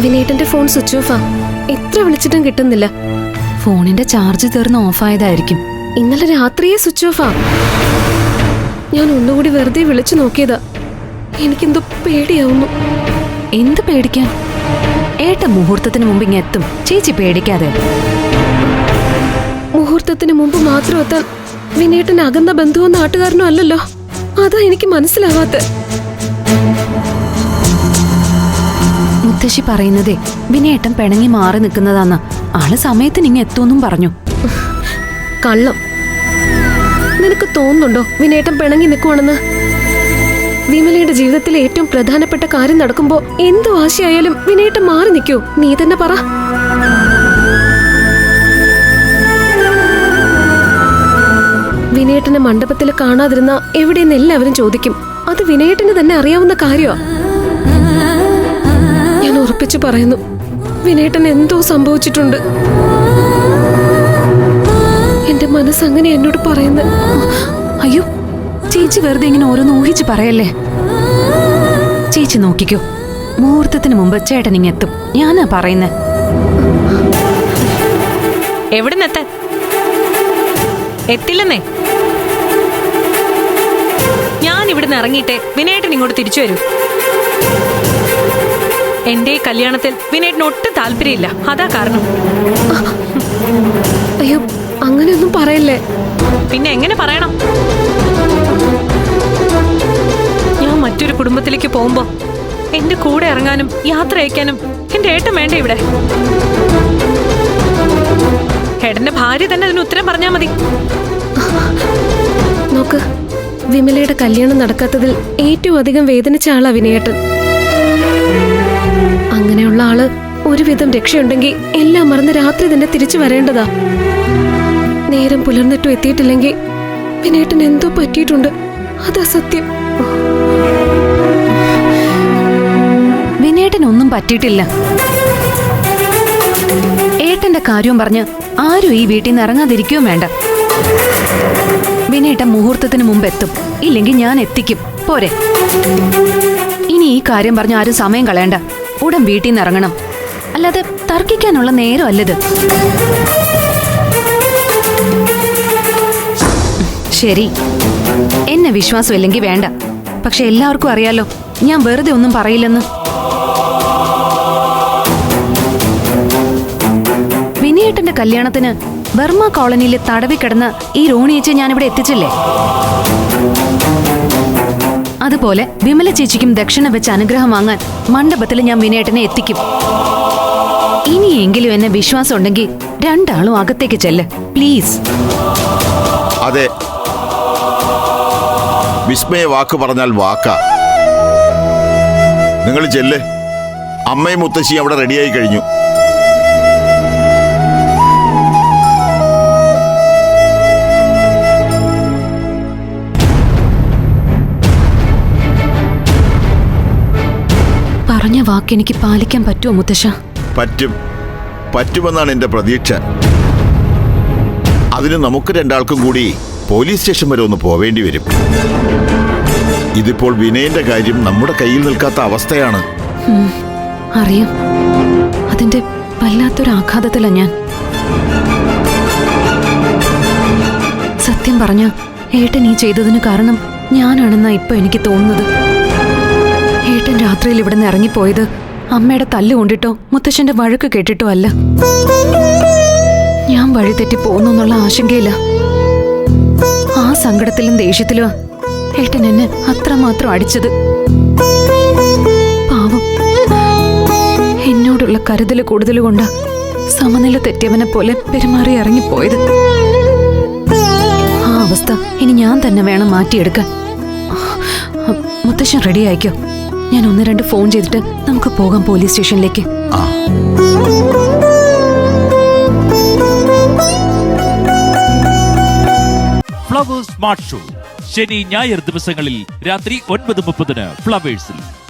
വിനേട്ടന്റെ phone switch ഓഫാ. എത്ര വിളിച്ചിട്ടും കിട്ടുന്നില്ല. ഫോണിന്റെ ചാർജ് തീർന്ന് ഓഫായതായിരിക്കും. ഇന്നലെ രാത്രിയെ സ്വിച്ച് ഓഫാ. ഞാൻ ഒന്നുകൂടി വെറുതെ വിളിച്ചു നോക്കിയതാ. എനിക്കെന്തോ പേടിയാവുന്നു. എന്ത് പേടിക്കാൻ? ഏട്ട മുഹൂർത്തത്തിന് മുമ്പ് ഇങ്ങ് എത്തും. ചേച്ചി പേടിക്കാതെ. മുഹൂർത്തത്തിന് മുമ്പ് മാത്രം എത്താൻ വിനേട്ടൻ അകന്ന ബന്ധുവോ നാട്ടുകാരനോ അല്ലല്ലോ. അതാ എനിക്ക് മനസ്സിലാവാത്ത. മുത്തശ്ശി പറയുന്നതേ വിനയേട്ടൻ പിണങ്ങി മാറി നിൽക്കുന്നതാന്ന്. ആൾ സമയത്തിന് ഇങ്ങ് എത്തുമെന്നും പറഞ്ഞു. കള്ളം. നിനക്ക് തോന്നുന്നുണ്ടോ വിനേട്ടൻ പിണങ്ങി നിൽക്കുവാണെന്ന്? വിമലയുടെ ജീവിതത്തിലെ ഏറ്റവും പ്രധാനപ്പെട്ട കാര്യം നടക്കുമ്പോ എന്ത് വാശിയായാലും വിനേട്ടൻ മാറി നിൽക്കൂ. നീ തന്നെ പറ. വിനേട്ടനെ മണ്ഡപത്തിൽ കാണാതിരുന്ന എവിടെയെന്ന് എല്ലാവരും ചോദിക്കും. അത് വിനേട്ടന് തന്നെ അറിയാവുന്ന കാര്യമാ. ഞാൻ ഉറപ്പിച്ചു പറയുന്നു. വിനേട്ടൻ എന്തോ സംഭവിച്ചിട്ടുണ്ട്. എന്റെ മനസ്സ് അങ്ങനെ എന്നോട് പറയുന്നു. അയ്യോ ചേച്ചി വെറുതെ ഇങ്ങനെ ഓരോന്ന് ഊഹിച്ച് പറയല്ലേ? ചേച്ചി നോക്കിക്കോ. മുഹൂർത്തത്തിന് മുമ്പ് ചേട്ടൻ ഇങ്ങ് എത്തും. ഞാനാ പറയുന്നേ. എവിടുന്നെത്താൻ എത്തില്ലെന്നേ? ഞാൻ ഇവിടുന്ന് ഇറങ്ങിയിട്ടേ വിനേട്ടൻ ഇങ്ങോട്ട് തിരിച്ചു വരൂ. എന്റെ കല്യാണത്തിൽ വിനേട്ടിന് ഒട്ടും താല്പര്യമില്ല. അതാ കാരണം. അയ്യോ അങ്ങനെയൊന്നും പറയല്ലേ? പിന്നെ എങ്ങനെ പറയണം? ഞാൻ മറ്റൊരു കുടുംബത്തിലേക്ക് പോകുമ്പോ എന്റെ കൂടെ ഇറങ്ങാനും യാത്ര അയക്കാനും എന്റെ ഏട്ടൻ വേണ്ട ഇവിടെ? ഏട്ടന്റെ ഭാര്യ തന്നെ അതിന് ഉത്തരം പറഞ്ഞാ മതി. നോക്ക് വിമലയുടെ കല്യാണം നടക്കാത്തതിൽ ഏറ്റവും അധികം വേദനിച്ച ആളാ വിനയേട്ടൻ. അങ്ങനെയുള്ള ആൾ ഒരുവിധം രക്ഷയുണ്ടെങ്കിൽ എല്ലാം മറന്ന് രാത്രി തന്നെ തിരിച്ചു വരേണ്ടതാ. നേരം പുലർന്നിട്ടും എത്തിയിട്ടില്ലെങ്കിൽ വിനേട്ടൻ എന്തോ പറ്റിയിട്ടുണ്ട്. അതാ സത്യം. വിനേട്ടൻ ഒന്നും പറ്റിയിട്ടില്ല. ഏട്ടന്റെ കാര്യവും പറഞ്ഞ് ആരും ഈ വീട്ടിൽ നിന്ന് ഇറങ്ങാതിരിക്കുകയും വേണ്ട. വിനേട്ടൻ മുഹൂർത്തത്തിന് മുമ്പ് എത്തും. ഇല്ലെങ്കിൽ ഞാൻ എത്തിക്കും. പോരെ. ഇനി ഈ കാര്യം പറഞ്ഞ് ആരും സമയം കളയണ്ട. ഉടൻ വീട്ടിൽ നിന്ന് ഇറങ്ങണം. അല്ലാതെ തർക്കിക്കാനുള്ള നേരം അല്ലത്. ശരി. എന്നെ വിശ്വാസം ഇല്ലെങ്കിൽ വേണ്ട. പക്ഷെ എല്ലാവർക്കും അറിയാലോ ഞാൻ വെറുതെ ഒന്നും പറയില്ലെന്ന്. വിനയേട്ടന്റെ കല്യാണത്തിന് ബർമ കോളനിയിലെ തടവി ഈ റോണിയച്ചെ ഞാനിവിടെ എത്തിച്ചില്ലേ? അതുപോലെ വിമല ചേച്ചിക്കും ദക്ഷിണ വെച്ച് അനുഗ്രഹം വാങ്ങാൻ മണ്ഡപത്തിൽ ഞാൻ വിനേട്ടനെ എത്തിക്കും. ഇനിയെങ്കിലും എന്നെ വിശ്വാസം ഉണ്ടെങ്കിൽ രണ്ടാളും അകത്തേക്ക് ചെല്ല്. പ്ലീസ്. അതെ. വിസ്മയ വാക്ക് പറഞ്ഞാൽ വാക്കാ. നിങ്ങൾ ചെല്ല്. അമ്മയും മുത്തശ്ശി അവിടെ റെഡിയായി കഴിഞ്ഞു. പറഞ്ഞ വാക്ക് എനിക്ക് പാലിക്കാൻ പറ്റുമോ മുത്തശ്ശ? പറ്റും. പറ്റുമെന്നാണ് എന്റെ പ്രതീക്ഷ. അതിന് നമുക്ക് രണ്ടാൾക്കും കൂടി പോലീസ് സ്റ്റേഷൻ വരെ ഒന്ന് പോവേണ്ടി വരും. ഇതിപ്പോൾ വിനയന്റെ കാര്യം നമ്മുടെ കയ്യിൽ നിൽക്കാത്ത അവസ്ഥയാണ്. അറിയാം. അതിന്റെ വല്ലാത്തൊരു ആഘാതത്തിലാ ഞാൻ. സത്യം പറഞ്ഞ ഏട്ടൻ ഈ ചെയ്തതിന് കാരണം ഞാനാണെന്നാ ഇപ്പൊ എനിക്ക് തോന്നുന്നത്. രാത്രിയിൽ ഇവിടെ നിന്ന് ഇറങ്ങിപ്പോയത് അമ്മയുടെ തല്ല് കൊണ്ടിട്ടോ മുത്തശ്ശന്റെ വഴക്ക് കേട്ടിട്ടോ അല്ല. ഞാൻ വഴി തെറ്റി പോകുന്നു എന്നുള്ള ആശങ്കയില്ല ആ സങ്കടത്തിലും ദേഷ്യത്തിലും ഏട്ടൻ എന്നെ അത്രമാത്രം അടിച്ചത്. പാവം. എന്നോടുള്ള കരുതൽ കൂടുതൽ കൊണ്ട് സമനില തെറ്റിയവനെ പോലെ പെരുമാറി ഇറങ്ങിപ്പോയത്. ആ അവസ്ഥ ഇനി ഞാൻ തന്നെ വേണം മാറ്റിയെടുക്കാൻ. മുത്തശ്ശൻ റെഡി ആയിക്കോ ഞാൻ ഒന്ന് രണ്ട് ഫോൺ ചെയ്തിട്ട് നമുക്ക് പോകാം പോലീസ് സ്റ്റേഷനിലേക്ക്. ആ. Flowers smart show. ശനി ഞായർ ദിവസങ്ങളിൽ രാത്രി ഒൻപത് മുപ്പതിന് ഫ്ലവേഴ്സിൽ.